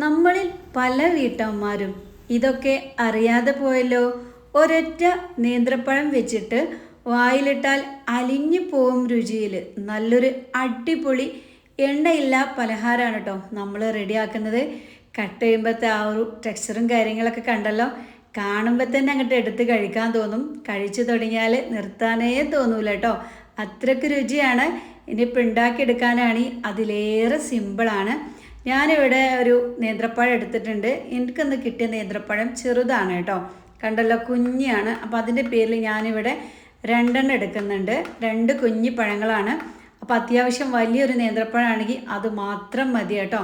നമ്മളിൽ പല വീട്ടമ്മമാരും ഇതൊക്കെ അറിയാതെ പോയല്ലോ. ഒരൊറ്റ നേന്ത്രപ്പഴം വെച്ചിട്ട് വായിലിട്ടാൽ അലിഞ്ഞു പോവും രുചിയിൽ. നല്ലൊരു അടിപൊളി എണ്ണയില്ല പലഹാരമാണ് കേട്ടോ നമ്മൾ റെഡിയാക്കുന്നത്. കട്ട് ചെയ്യുമ്പോഴത്തെ ആ ഒരു ടെക്സ്ചറും കാര്യങ്ങളൊക്കെ കണ്ടല്ലോ. കാണുമ്പോൾ തന്നെ അങ്ങോട്ട് എടുത്ത് കഴിക്കാൻ തോന്നും. കഴിച്ചു തുടങ്ങിയാൽ നിർത്താനേ തോന്നൂല കേട്ടോ അത്രയ്ക്ക് രുചിയാണ്. ഇനിയിപ്പോൾ ഉണ്ടാക്കിയെടുക്കാനാണ് അതിലേറെ സിമ്പിളാണ്. ഞാനിവിടെ ഒരു നേന്ത്രപ്പഴം എടുത്തിട്ടുണ്ട്. എനിക്കൊന്ന് കിട്ടിയ നേന്ത്രപ്പഴം ചെറുതാണ് കേട്ടോ. കണ്ടല്ലോ കുഞ്ഞിയാണ് അപ്പോൾ അതിന്റെ പേരിൽ ഞാനിവിടെ രണ്ടെണ്ണം എടുക്കുന്നുണ്ട്. രണ്ട് കുഞ്ഞി പഴങ്ങളാണ്. അപ്പോൾ അത്യാവശ്യം വലിയൊരു നേന്ത്രപ്പഴമാണെങ്കിൽ അത് മാത്രം മതി കേട്ടോ.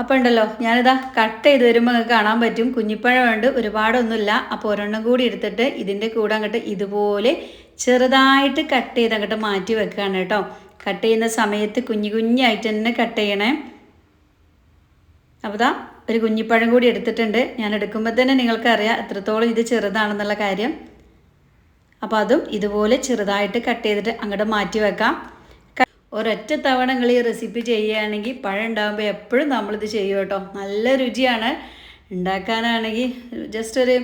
അപ്പോൾ ഉണ്ടല്ലോ ഞാനിതാ കട്ട് ചെയ്ത് വരുമ്പോൾ നിങ്ങൾക്ക് കാണാൻ പറ്റും. കുഞ്ഞിപ്പഴമുണ്ട് ഒരുപാടൊന്നുമില്ല. അപ്പോൾ ഒരെണ്ണം കൂടി എടുത്തിട്ട് ഇതിന്റെ കൂടെ അങ്ങോട്ട് ഇതുപോലെ ചെറുതായിട്ട് കട്ട് ചെയ്ത് അങ്ങോട്ട് മാറ്റി വെക്കുകയാണ് കേട്ടോ. കട്ട് ചെയ്യുന്ന സമയത്ത് കുഞ്ഞു കുഞ്ഞായിട്ട് തന്നെ കട്ട് ചെയ്യണേ. അപ്പോൾ ദാ ഒരു കുഞ്ഞിപ്പഴം കൂടി എടുത്തിട്ടുണ്ട്. ഞാൻ എടുക്കുമ്പോൾ തന്നെ നിങ്ങൾക്കറിയാം എത്രത്തോളം ഇത് ചെറുതാണെന്നുള്ള കാര്യം. അപ്പോൾ അതും ഇതുപോലെ ചെറുതായിട്ട് കട്ട് ചെയ്തിട്ട് അങ്ങോട്ട് മാറ്റി വെക്കാം. ഒരൊറ്റ തവണ നിങ്ങൾ ഈ റെസിപ്പി ചെയ്യുകയാണെങ്കിൽ പഴം ഉണ്ടാകുമ്പോൾ എപ്പോഴും നമ്മളിത് ചെയ്യും കേട്ടോ. നല്ല രുചിയാണ്. ഉണ്ടാക്കാനാണെങ്കിൽ ജസ്റ്റ് ഒരു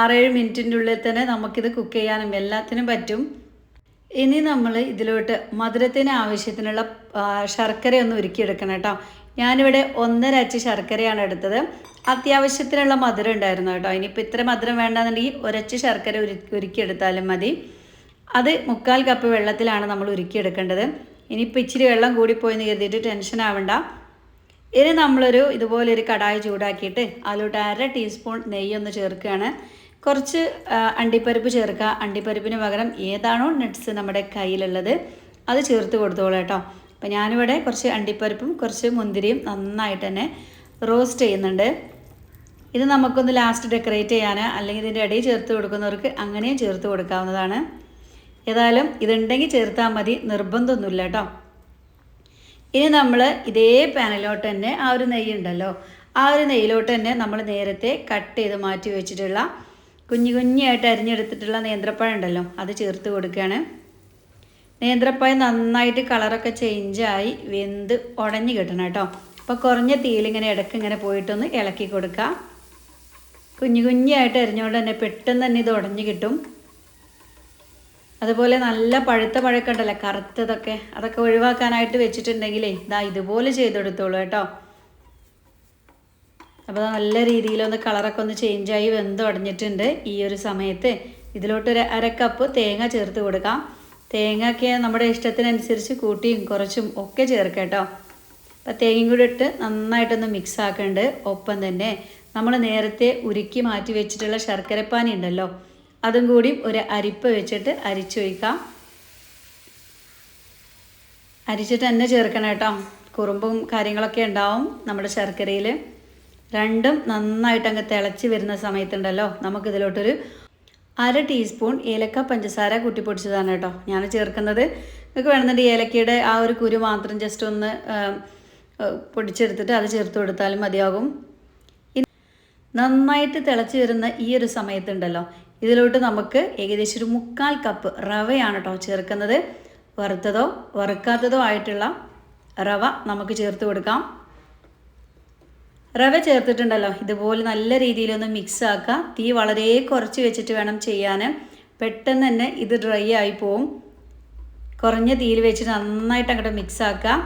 ആറേഴ് മിനിറ്റിന്റെ ഉള്ളിൽ തന്നെ നമുക്കിത് കുക്ക് ചെയ്യാനും എല്ലാത്തിനും പറ്റും. ഇനി നമ്മൾ ഇതിലോട്ട് മധുരത്തിന് ആവശ്യത്തിനുള്ള ശർക്കരയൊന്നും ഒരുക്കിയെടുക്കണം കേട്ടോ. ഞാനിവിടെ ഒന്നര അച്ച് ശർക്കരയാണ് എടുത്തത്. അത്യാവശ്യത്തിനുള്ള മധുരം ഉണ്ടായിരുന്നു കേട്ടോ. ഇനിയിപ്പോൾ ഇത്ര മധുരം വേണ്ടെന്നുണ്ടെങ്കിൽ ഒരച്ച് ശർക്കര ഉരു ഉരുക്കിയെടുത്താലും മതി. അത് മുക്കാൽ കപ്പ് വെള്ളത്തിലാണ് നമ്മൾ ഉരുക്കിയെടുക്കേണ്ടത്. ഇനിയിപ്പോൾ ഇച്ചിരി വെള്ളം കൂടിപ്പോയെന്ന് കരുതിയിട്ട് ടെൻഷൻ ആവണ്ട. ഇനി നമ്മളൊരു ഇതുപോലെ ഒരു കടായി ചൂടാക്കിയിട്ട് അതിലോട്ട് അര ടീസ്പൂൺ നെയ്യൊന്ന് ചേർക്കുകയാണ്. കുറച്ച് അണ്ടിപ്പരിപ്പ് ചേർക്കുക. അണ്ടിപ്പരിപ്പിന് പകരം ഏതാണോ നട്ട്സ് നമ്മുടെ കയ്യിലുള്ളത്. അത് ചേർത്ത് കൊടുത്തോളൂ കേട്ടോ. അപ്പോൾ ഞാനിവിടെ കുറച്ച് അണ്ടിപ്പരിപ്പും കുറച്ച് മുന്തിരിയും നന്നായിട്ട് തന്നെ റോസ്റ്റ് ചെയ്യുന്നുണ്ട്. ഇത് നമുക്കൊന്ന് ലാസ്റ്റ് ഡെക്കറേറ്റ് ചെയ്യാൻ അല്ലെങ്കിൽ ഇതിന്റെ ഇടയിൽ ചേർത്ത് കൊടുക്കുന്നവർക്ക് അങ്ങനെയും ചേർത്ത് കൊടുക്കാവുന്നതാണ്. ഏതായാലും ഇതുണ്ടെങ്കിൽ ചേർത്താൽ മതി നിർബന്ധമൊന്നുമില്ല കേട്ടോ. ഇനി നമ്മൾ ഇതേ പാനിലോട്ട് തന്നെ ആ ഒരു നെയ്യ് ഉണ്ടല്ലോ ആ ഒരു നെയ്യിലോട്ട് തന്നെ നമ്മൾ നേരത്തെ കട്ട് ചെയ്ത് മാറ്റി വെച്ചിട്ടുള്ള കുഞ്ഞു കുഞ്ഞായിട്ട് അരിഞ്ഞെടുത്തിട്ടുള്ള നേന്ത്രപ്പഴം ഉണ്ടല്ലോ അത് ചേർത്ത് കൊടുക്കുകയാണ്. നേന്ത്രപ്പഴം നന്നായിട്ട് കളറൊക്കെ ചേഞ്ചായി വെന്ത് ഉടഞ്ഞു കിട്ടണം കേട്ടോ. അപ്പോൾ കുറഞ്ഞ തീയിലിങ്ങനെ ഇടയ്ക്ക് ഇങ്ങനെ പോയിട്ടൊന്ന് ഇളക്കി കൊടുക്കുക കുഞ്ഞു കുഞ്ഞായിട്ട് എറിഞ്ഞുകൊണ്ട് തന്നെ പെട്ടെന്ന് തന്നെ ഇത് ഉടഞ്ഞു കിട്ടും. അതുപോലെ നല്ല പഴുത്ത പഴക്കം ഉണ്ടല്ലോ കറുത്തതൊക്കെ. അതൊക്കെ ഒഴിവാക്കാനായിട്ട് വെച്ചിട്ടുണ്ടെങ്കിലേ ഇതാ ഇതുപോലെ ചെയ്തെടുത്തോളൂ കേട്ടോ. അപ്പോൾ നല്ല രീതിയിലൊന്ന് കളറൊക്കെ ഒന്ന് ചേഞ്ചായി വെന്ത് ഉടഞ്ഞിട്ടുണ്ട് ഈ ഒരു സമയത്ത്. ഇതിലോട്ടൊരു അര കപ്പ് തേങ്ങ ചേർത്ത് കൊടുക്കാം. തേങ്ങയൊക്കെ നമ്മുടെ ഇഷ്ടത്തിനനുസരിച്ച് കൂട്ടിയും കുറച്ചും ഒക്കെ ചേർക്കാം കേട്ടോ. തേങ്ങയും കൂടി ഇട്ട് നന്നായിട്ടൊന്ന് മിക്സ് ആക്കേണ്ടത് ഒപ്പം തന്നെ നമ്മൾ നേരത്തെ ഉരുക്കി മാറ്റി വെച്ചിട്ടുള്ള ശർക്കരപ്പാനി ഉണ്ടല്ലോ അതും കൂടി ഒരു അരിപ്പ് വെച്ചിട്ട് അരിച്ചൊഴിക്കാം. അരിച്ചിട്ട് തന്നെ ചേർക്കണം കേട്ടോ. കുറുമ്പും കാര്യങ്ങളൊക്കെ ഉണ്ടാവും നമ്മുടെ ശർക്കരയിൽ രണ്ടും നന്നായിട്ട് അങ്ങ് തിളച്ച് വരുന്ന സമയത്തുണ്ടല്ലോ നമുക്കിതിലോട്ടൊരു അര ടീസ്പൂൺ ഏലക്ക പഞ്ചസാര കുട്ടിപ്പൊടിച്ചതാണ് കേട്ടോ. ഞാൻ ചേർക്കുന്നത്. നിങ്ങൾക്ക് വേണമെന്നുണ്ടെങ്കിൽ ഏലക്കയുടെ ആ ഒരു കുരു മാത്രം ജസ്റ്റ് ഒന്ന് പൊടിച്ചെടുത്തിട്ട് അത് ചേർത്ത് കൊടുത്താലും മതിയാകും. നന്നായിട്ട് തിളച്ച് വരുന്ന ഈ ഒരു സമയത്തുണ്ടല്ലോ. ഇതിലോട്ട് നമുക്ക് ഏകദേശം ഒരു മുക്കാൽ കപ്പ് റവയാണ് കേട്ടോ ചേർക്കുന്നത്. വറുത്തതോ വറുക്കാത്തതോ ആയിട്ടുള്ള റവ നമുക്ക് ചേർത്ത് കൊടുക്കാം. റവ ചേർത്തിട്ടുണ്ടല്ലോ. ഇതുപോലെ നല്ല രീതിയിലൊന്ന് മിക്സ് ആക്കുക തീ വളരെ കുറച്ച് വെച്ചിട്ട് വേണം ചെയ്യാൻ പെട്ടെന്ന് തന്നെ ഇത് ഡ്രൈ ആയി പോവും. കുറഞ്ഞ തീയിൽ വെച്ചിട്ട് നന്നായിട്ട് അങ്ങോട്ട് മിക്സ് ആക്കുക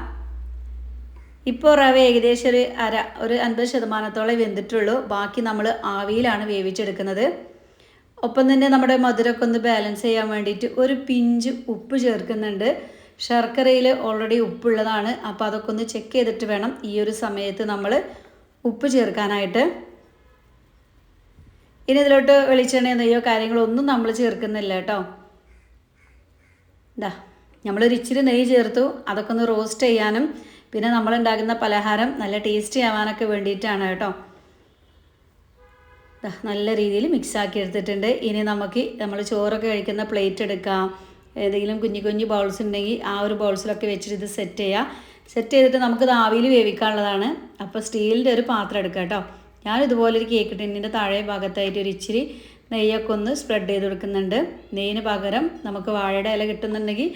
ഇപ്പോൾ റവ ഏകദേശം ഒരു അര ഒരു അൻപത് ശതമാനത്തോളം വെന്തിട്ടുള്ളൂ. ബാക്കി നമ്മൾ ആവിയിലാണ് വേവിച്ചെടുക്കുന്നത്. ഒപ്പം തന്നെ നമ്മുടെ മധുരമൊക്കെ ഒന്ന് ബാലൻസ് ചെയ്യാൻ വേണ്ടിയിട്ട് ഒരു പിഞ്ച് ഉപ്പ് ചേർക്കുന്നുണ്ട്. ശർക്കരയിൽ ഓൾറെഡി ഉപ്പുള്ളതാണ്. അപ്പോൾ അതൊക്കെ ഒന്ന് ചെക്ക് ചെയ്തിട്ട് വേണം ഈ ഒരു സമയത്ത് നമ്മൾ ഉപ്പ് ചേർക്കാനായിട്ട്. ഇനി ഇതിലോട്ട് വെളിച്ചെണ്ണയോ നെയ്യോ കാര്യങ്ങളൊന്നും നമ്മൾ ചേർക്കുന്നില്ല കേട്ടോ. ഇതാ നമ്മളൊരു ഇച്ചിരി നെയ്യ് ചേർത്തു. അതൊക്കെ ഒന്ന് റോസ്റ്റ് ചെയ്യാനും പിന്നെ നമ്മൾ ഉണ്ടാക്കുന്ന പലഹാരം നല്ല ടേസ്റ്റി ആവാനൊക്കെ വേണ്ടിയിട്ടാണ് കേട്ടോ. നല്ല രീതിയിൽ മിക്സാക്കി എടുത്തിട്ടുണ്ട്. ഇനി നമുക്ക് നമ്മൾ ചോറൊക്കെ കഴിക്കുന്ന പ്ലേറ്റ് എടുക്കാം. ഏതെങ്കിലും കുഞ്ഞു കുഞ്ഞു ബൗൾസ് ഉണ്ടെങ്കിൽ ആ ഒരു ബൗൾസിലൊക്കെ വെച്ചിട്ട് ഇത് സെറ്റ് ചെയ്യാം. സെറ്റ് ചെയ്തിട്ട് നമുക്കിത് ആവിയിൽ വേവിക്കാനുള്ളതാണ്. അപ്പോൾ സ്റ്റീലിന്റെ ഒരു പാത്രം എടുക്കുക കേട്ടോ. ഞാൻ ഇതുപോലെ ഒരു കേക്ക് ടിന്നിന്റെ താഴെ ഭാഗത്തായിട്ട് ഒരു ഇച്ചിരി നെയ്യൊക്കെ ഒന്ന് സ്പ്രെഡ് ചെയ്ത് കൊടുക്കുന്നുണ്ട്. നെയ്യിന് പകരം നമുക്ക് വാഴയുടെ ഇല കിട്ടുന്നുണ്ടെങ്കിൽ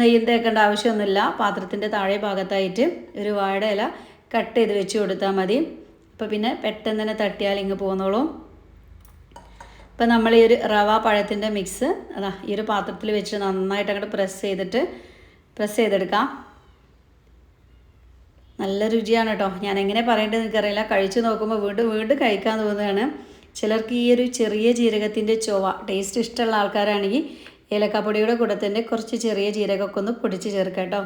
നെയ്യും തേക്കേണ്ട ആവശ്യമൊന്നുമില്ല. പാത്രത്തിന്റെ താഴെ ഭാഗത്തായിട്ട് ഒരു വാഴയുടെ ഇല കട്ട് ചെയ്ത് വെച്ച് കൊടുത്താൽ മതി. അപ്പോൾ പിന്നെ പെട്ടെന്ന് തന്നെ തട്ടിയാൽ ഇങ്ങ് പോന്നോളും. ഇപ്പം നമ്മൾ ഈ ഒരു റവ പഴത്തിന്റെ മിക്സ് അതാ ഈ ഒരു പാത്രത്തിൽ വെച്ച് നന്നായിട്ട് അങ്ങോട്ട് പ്രസ് ചെയ്തിട്ട് പ്രസ് ചെയ്തെടുക്കാം. നല്ല രുചിയാണ് കേട്ടോ ഞാൻ എങ്ങനെ പറയേണ്ടത് എനിക്കറിയില്ല. കഴിച്ചു നോക്കുമ്പോൾ വീണ്ടും വീണ്ടും കഴിക്കാൻ തോന്നുകയാണ്. ചിലർക്ക് ഈ ഒരു ചെറിയ ജീരകത്തിന്റെ ചൊവ ടേസ്റ്റ് ഇഷ്ടമുള്ള ആൾക്കാരാണെങ്കിൽ ഏലക്കാപ്പൊടിയുടെ കൂടത്തിന്റെ കുറച്ച് ചെറിയ ജീരകമൊക്കെ ഒന്ന് പൊടിച്ച് ചേർക്കാം കേട്ടോ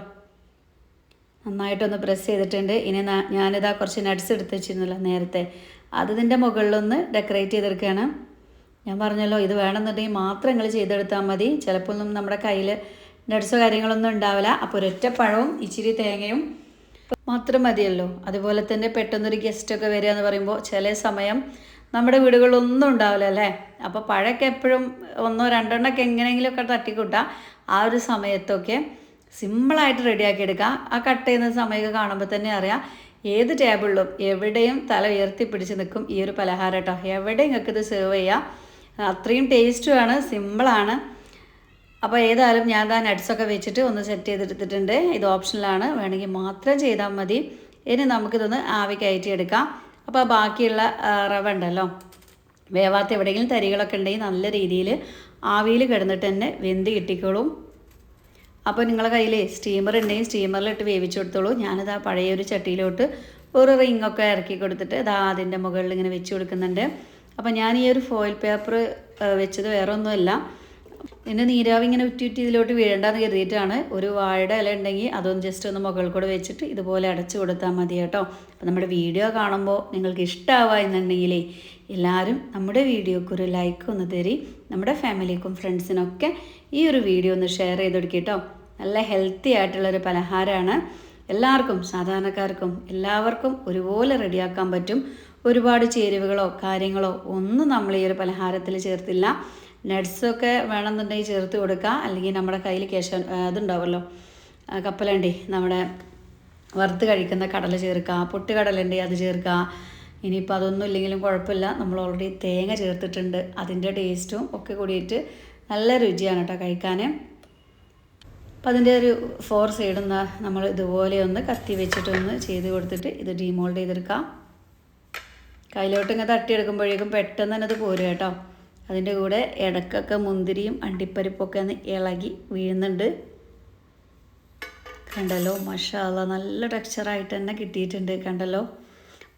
നന്നായിട്ടൊന്ന് പ്രസ് ചെയ്തിട്ടുണ്ട്. ഇനി ഞാനിതാ കുറച്ച് നട്ട്സ് എടുത്ത് വെച്ചിരുന്നല്ലോ നേരത്തെ. അത് ഇതിന്റെ മുകളിലൊന്ന് ഡെക്കറേറ്റ് ചെയ്തെടുക്കുകയാണ്. ഞാൻ പറഞ്ഞല്ലോ ഇത് വേണമെന്നുണ്ടെങ്കിൽ മാത്രം നിങ്ങൾ ചെയ്തെടുത്താൽ മതി. ചിലപ്പോൾ ഒന്നും നമ്മുടെ കയ്യിൽ നട്ട്സോ കാര്യങ്ങളൊന്നും ഉണ്ടാവില്ല. അപ്പോൾ ഒരൊറ്റ പഴവും ഇച്ചിരി തേങ്ങയും മാത്രം മതിയല്ലോ. അതുപോലെ തന്നെ പെട്ടെന്നൊരു ഗസ്റ്റൊക്കെ വരിക എന്ന് പറയുമ്പോൾ ചില സമയം നമ്മുടെ വീടുകളിലൊന്നും ഉണ്ടാവില്ല അല്ലേ? അപ്പോൾ പഴമൊക്കെ എപ്പോഴും ഒന്നോ രണ്ടെണ്ണമൊക്കെ എങ്ങനെയെങ്കിലുമൊക്കെ തട്ടിക്കൂട്ടാം. ആ ഒരു സമയത്തൊക്കെ സിമ്പിളായിട്ട് റെഡിയാക്കി എടുക്കാം. ആ കട്ട് ചെയ്യുന്ന സമയമൊക്കെ കാണുമ്പോൾ തന്നെ അറിയാം ഏത് ടേബിളിലും എവിടെയും തല ഉയർത്തി പിടിച്ച് നിൽക്കും ഈ ഒരു പലഹാരം കേട്ടോ. എവിടെ നിങ്ങൾക്ക് ഇത് സെർവ് ചെയ്യാം. അത്രയും ടേസ്റ്റുമാണ് സിമ്പിളാണ് അപ്പോൾ ഏതായാലും ഞാൻ ദാ നട്ട്സൊക്കെ വെച്ചിട്ട് ഒന്ന് സെറ്റ് ചെയ്തെടുത്തിട്ടുണ്ട്. ഇത് ഓപ്ഷനിലാണ് വേണമെങ്കിൽ മാത്രം ചെയ്താൽ മതി. ഇനി നമുക്കിതൊന്ന് ആവി കയറ്റി എടുക്കാം. അപ്പോൾ ബാക്കിയുള്ള റവ ഉണ്ടല്ലോ. വേവാത്ത എവിടെയെങ്കിലും തരികളൊക്കെ ഉണ്ടെങ്കിൽ നല്ല രീതിയിൽ ആവിയിൽ കിടന്നിട്ട് തന്നെ വെന്ത് കിട്ടിക്കോളും. അപ്പോൾ നിങ്ങളുടെ കയ്യിൽ സ്റ്റീമർ ഉണ്ടെങ്കിൽ സ്റ്റീമറിലിട്ട് വേവിച്ചു കൊടുത്തോളൂ. ഞാനിത് ആ പഴയ ഒരു ചട്ടിയിലോട്ട് ഒരു റിങ്ങൊക്കെ ഇറക്കി കൊടുത്തിട്ട് ഇതാ അതിന്റെ മുകളിൽ ഇങ്ങനെ വെച്ച് കൊടുക്കുന്നുണ്ട്. അപ്പോൾ ഞാൻ ഈ ഒരു ഫോയിൽ പേപ്പർ വെച്ചത് വേറെ ഒന്നുമല്ല പിന്നെ നീരാവി ഇങ്ങനെ ഉറ്റി ഉറ്റി ഇതിലോട്ട് വീഴണ്ടെന്ന് കരുതിയിട്ടാണ് ഒരു വാഴയുടെ ഇല ഉണ്ടെങ്കിൽ അതൊന്ന് ജസ്റ്റ് ഒന്ന് മുകളിൽ കൂടെ വെച്ചിട്ട് ഇതുപോലെ അടച്ചു കൊടുത്താൽ മതി കേട്ടോ. അപ്പോൾ നമ്മുടെ വീഡിയോ കാണുമ്പോൾ നിങ്ങൾക്ക് ഇഷ്ടമാവുക എന്നുണ്ടെങ്കിൽ എല്ലാവരും നമ്മുടെ വീഡിയോക്ക് ഒരു ലൈക്ക് ഒന്ന് തരി. നമ്മുടെ ഫാമിലിക്കും ഫ്രണ്ട്സിനൊക്കെ ഈ ഒരു വീഡിയോ ഒന്ന് ഷെയർ ചെയ്ത് കൊടുക്കുക കേട്ടോ. നല്ല ഹെൽത്തി ആയിട്ടുള്ളൊരു പലഹാരമാണ് എല്ലാവർക്കും സാധാരണക്കാർക്കും എല്ലാവർക്കും ഒരുപോലെ റെഡിയാക്കാൻ പറ്റും. ഒരുപാട് ചേരുവകളോ കാര്യങ്ങളോ ഒന്നും നമ്മൾ ഈ ഒരു പലഹാരത്തിൽ ചേർത്തില്ല. നട്ട്സൊക്കെ വേണമെന്നുണ്ടെങ്കിൽ ചേർത്ത് കൊടുക്കുക അല്ലെങ്കിൽ നമ്മുടെ കയ്യിൽ കേശ അതുണ്ടാവുമല്ലോ കപ്പലണ്ടി നമ്മുടെ വറുത്ത് കഴിക്കുന്ന കടല ചേർക്കുക പൊട്ടുകടലുണ്ട് അത് ചേർക്കുക ഇനിയിപ്പോൾ അതൊന്നും ഇല്ലെങ്കിലും കുഴപ്പമില്ല. നമ്മൾ ഓൾറെഡി തേങ്ങ ചേർത്തിട്ടുണ്ട്. അതിന്റെ ടേസ്റ്റും ഒക്കെ കൂടിയിട്ട് നല്ല രുചിയാണ് കേട്ടോ കഴിക്കാൻ. അപ്പോൾ അതിന്റെ ഒരു ഫോർ സൈഡും നമ്മൾ ഇതുപോലെ ഒന്ന് കത്തി വെച്ചിട്ടൊന്ന് ചെയ്ത് കൊടുത്തിട്ട് ഇത് ഡീമോൾഡ് ചെയ്തെടുക്കാം. കയ്യിലോട്ട് ഇങ്ങനെ തട്ടിയെടുക്കുമ്പോഴേക്കും പെട്ടെന്ന് തന്നെ അത് പോരും കേട്ടോ. അതിന്റെ കൂടെ ഇടക്കൊക്കെ മുന്തിരിയും അണ്ടിപ്പരിപ്പൊക്കെ ഒന്ന് ഇളകി വീഴുന്നുണ്ട്. കണ്ടല്ലോ മഷാല നല്ല ടെക്സ്ചറായിട്ട് തന്നെ കിട്ടിയിട്ടുണ്ട് കണ്ടല്ലോ.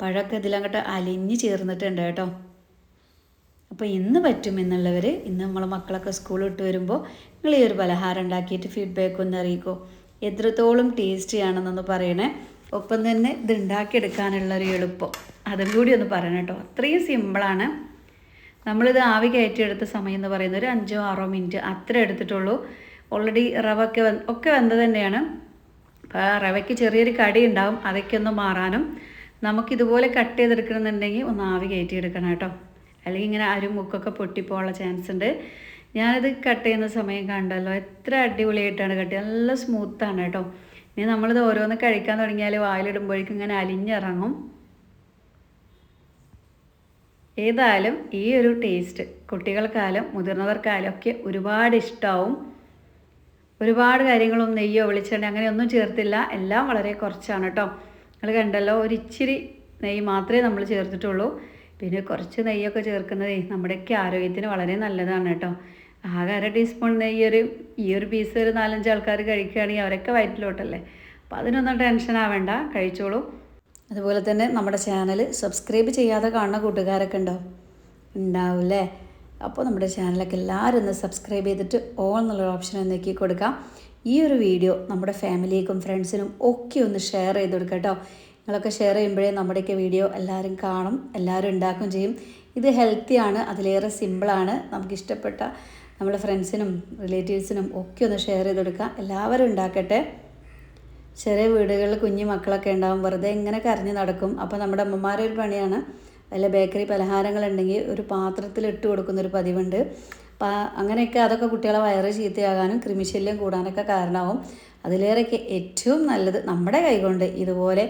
പഴമൊക്കെ ഇതിലങ്ങോട്ട് അലിഞ്ഞ് ചേർന്നിട്ടുണ്ട് കേട്ടോ. അപ്പോൾ ഇന്ന് പറ്റും എന്നുള്ളവർ ഇന്ന് നമ്മളെ മക്കളൊക്കെ സ്കൂൾ വിട്ട് വരുമ്പോൾ നിങ്ങൾ ഈ ഒരു പലഹാരം ഉണ്ടാക്കിയിട്ട് ഫീഡ്ബാക്ക് ഒന്ന് അറിയിക്കോ. എത്രത്തോളം ടേസ്റ്റി ആണെന്നൊന്ന് പറയണേ. ഒപ്പം തന്നെ ഇത് ഉണ്ടാക്കിയെടുക്കാനുള്ളൊരു എളുപ്പം. അതും കൂടി ഒന്ന് പറയണം കേട്ടോ. അത്രയും സിമ്പിളാണ് നമ്മളിത് ആവി കയറ്റിയെടുത്ത സമയം എന്ന് പറയുന്നത് ഒരു അഞ്ചോ ആറോ മിനിറ്റ് അത്ര എടുത്തിട്ടുള്ളൂ. ഓൾറെഡി റവ ഒക്കെ ഒക്കെ വെന്തത് തന്നെയാണ്. അപ്പോൾ റവയ്ക്ക് ചെറിയൊരു കടി ഉണ്ടാവും അതൊക്കെ ഒന്ന് മാറാനും. നമുക്കിതുപോലെ കട്ട് ചെയ്തെടുക്കണമെന്നുണ്ടെങ്കിൽ ഒന്ന് ആവി കയറ്റിയെടുക്കണം കേട്ടോ. അല്ലെങ്കിൽ ഇങ്ങനെ അരും മുക്കൊക്കെ പൊട്ടിപ്പോകാനുള്ള ചാൻസ് ഉണ്ട്. ഞാനിത് കട്ട് ചെയ്യുന്ന സമയം കണ്ടല്ലോ എത്ര അടിപൊളിയായിട്ടാണ് കട്ട് ചെയ്യുക നല്ല സ്മൂത്താണ് കേട്ടോ. ഇനി നമ്മളിത് ഓരോന്ന് കഴിക്കാൻ തുടങ്ങിയാൽ വായിലിടുമ്പോഴേക്കും ഇങ്ങനെ അലിഞ്ഞിറങ്ങും. ഏതായാലും ഈ ഒരു ടേസ്റ്റ് കുട്ടികൾക്കായാലും മുതിർന്നവർക്കായാലും ഒക്കെ ഒരുപാട് ഇഷ്ടമാവും ഒരുപാട് കാര്യങ്ങളും നെയ്യോ വെളിച്ചെണ്ണ അങ്ങനെയൊന്നും ചേർത്തില്ല. എല്ലാം വളരെ കുറച്ചാണ് കേട്ടോ. നിങ്ങൾ കണ്ടല്ലോ ഒരു ഇച്ചിരി നെയ്യ് മാത്രമേ നമ്മൾ ചേർത്തിട്ടുള്ളൂ. പിന്നെ കുറച്ച് നെയ്യൊക്കെ ചേർക്കുന്നത് നമ്മുടെയൊക്കെ ആരോഗ്യത്തിന് വളരെ നല്ലതാണ് കേട്ടോ. ആകെ അര ടീസ്പൂൺ നെയ്യ് ഒരു ഈ ഒരു പീസ് ഒരു നാലഞ്ച് ആൾക്കാർ കഴിക്കുകയാണെങ്കിൽ അവരൊക്കെ വയറ്റിലോട്ടല്ലേ? അപ്പോൾ അതിനൊന്നും ടെൻഷൻ ആവേണ്ട. കഴിച്ചോളൂ. അതുപോലെ തന്നെ നമ്മുടെ ചാനൽ സബ്സ്ക്രൈബ് ചെയ്യാതെ കാണുന്ന കൂട്ടുകാരൊക്കെ ഉണ്ടോ? ഉണ്ടാവില്ലേ? അപ്പോൾ നമ്മുടെ ചാനലൊക്കെ എല്ലാവരും ഒന്ന് സബ്സ്ക്രൈബ് ചെയ്തിട്ട് ഓൾ എന്നുള്ളൊരു ഓപ്ഷൻ നോക്കി കൊടുക്കാം. ഈ ഒരു വീഡിയോ നമ്മുടെ ഫാമിലിക്കും ഫ്രണ്ട്സിനും ഒക്കെ ഒന്ന് ഷെയർ ചെയ്ത് കൊടുക്കുക കേട്ടോ. നിങ്ങളൊക്കെ ഷെയർ ചെയ്യുമ്പോഴേ നമ്മുടെയൊക്കെ വീഡിയോ എല്ലാവരും കാണും എല്ലാവരും ഉണ്ടാക്കുകയും ചെയ്യും. ഇത് ഹെൽത്തിയാണ് അതിലേറെ സിമ്പിളാണ് നമുക്കിഷ്ടപ്പെട്ട നമ്മുടെ ഫ്രണ്ട്സിനും റിലേറ്റീവ്സിനും ഒക്കെ ഒന്ന് ഷെയർ ചെയ്ത് കൊടുക്കുക. എല്ലാവരും ഉണ്ടാക്കട്ടെ. ചെറിയ വീടുകളിൽ കുഞ്ഞു മക്കളൊക്കെ ഉണ്ടാവും. വെറുതെ ഇങ്ങനെ കരഞ്ഞ് നടക്കും. അപ്പോൾ നമ്മുടെ അമ്മമാരെ ഒരു പണിയാണ്. വല്ല ബേക്കറി പലഹാരങ്ങൾ ഉണ്ടെങ്കിൽ ഒരു പാത്രത്തിൽ ഇട്ട് കൊടുക്കുന്ന ഒരു പതിവുണ്ട്. അപ്പോൾ അങ്ങനെയൊക്കെ അതൊക്കെ കുട്ടികളെ വയറ് ചീത്തയാകാനും ക്രിമിശല്യം കൂടാനൊക്കെ കാരണമാവും. അതിലേറെയൊക്കെ ഏറ്റവും നല്ലത് നമ്മുടെ കൈകൊണ്ട് ഇതുപോലെ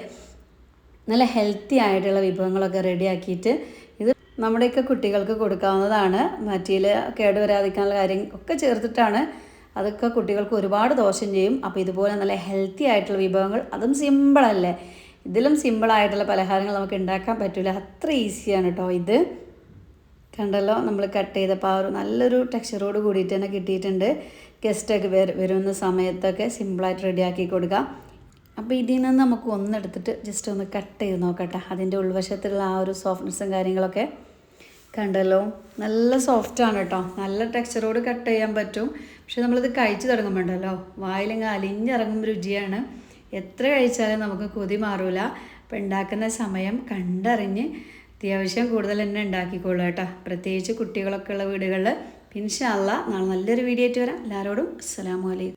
നല്ല ഹെൽത്തി ആയിട്ടുള്ള വിഭവങ്ങളൊക്കെ റെഡിയാക്കിയിട്ട് ഇത് നമ്മുടെയൊക്കെ കുട്ടികൾക്ക് കൊടുക്കാവുന്നതാണ്. മറ്റിയിൽ കേടുവരാതിരിക്കാനുള്ള കാര്യം ഒക്കെ ചേർത്തിട്ടാണ് അതൊക്കെ കുട്ടികൾക്ക് ഒരുപാട് ദോഷം ചെയ്യും. അപ്പോൾ ഇതുപോലെ നല്ല ഹെൽത്തി ആയിട്ടുള്ള വിഭവങ്ങൾ അതും സിമ്പിളല്ലേ ഇതിലും സിമ്പിളായിട്ടുള്ള പലഹാരങ്ങൾ നമുക്ക് ഉണ്ടാക്കാൻ പറ്റില്ല അത്ര ഈസിയാണ് കേട്ടോ ഇത്. കണ്ടല്ലോ നമ്മൾ കട്ട് ചെയ്തപ്പോൾ ആ ഒരു നല്ലൊരു ടെക്സ്ചറോട് കൂടിയിട്ട് തന്നെ കിട്ടിയിട്ടുണ്ട്. ഗസ്റ്റൊക്കെ വര വരുന്ന സമയത്തൊക്കെ സിമ്പിളായിട്ട് റെഡിയാക്കി കൊടുക്കാം. അപ്പോൾ ഇതിൽ നിന്ന് നമുക്ക് ഒന്നെടുത്തിട്ട് ജസ്റ്റ് ഒന്ന് കട്ട് ചെയ്ത് നോക്കട്ടെ. അതിന്റെ ഉൾവശത്തുള്ള ആ ഒരു സോഫ്റ്റ്നെസ്സും കാര്യങ്ങളൊക്കെ. കണ്ടല്ലോ നല്ല സോഫ്റ്റാണ് കേട്ടോ നല്ല ടെക്സ്ചറോട് കട്ട് ചെയ്യാൻ പറ്റും. പക്ഷെ നമ്മളിത് കഴിച്ചു തുടങ്ങുമ്പോണ്ടല്ലോ വായിലങ്ങ് അലിഞ്ഞിറങ്ങും രുചിയാണ്. എത്ര കഴിച്ചാലും നമുക്ക് കൊതി മാറൂല. അപ്പം ഉണ്ടാക്കുന്ന സമയം കണ്ടറിഞ്ഞ് അത്യാവശ്യം കൂടുതൽ തന്നെ ഉണ്ടാക്കിക്കോളൂ കേട്ടോ. പ്രത്യേകിച്ച് കുട്ടികളൊക്കെ ഉള്ള വീടുകളിൽ ഇൻഷാല്ല നാളെ നല്ലൊരു വീഡിയോ ആയിട്ട് വരാം. എല്ലാവരോടും അസ്സാം അലൈക്കും.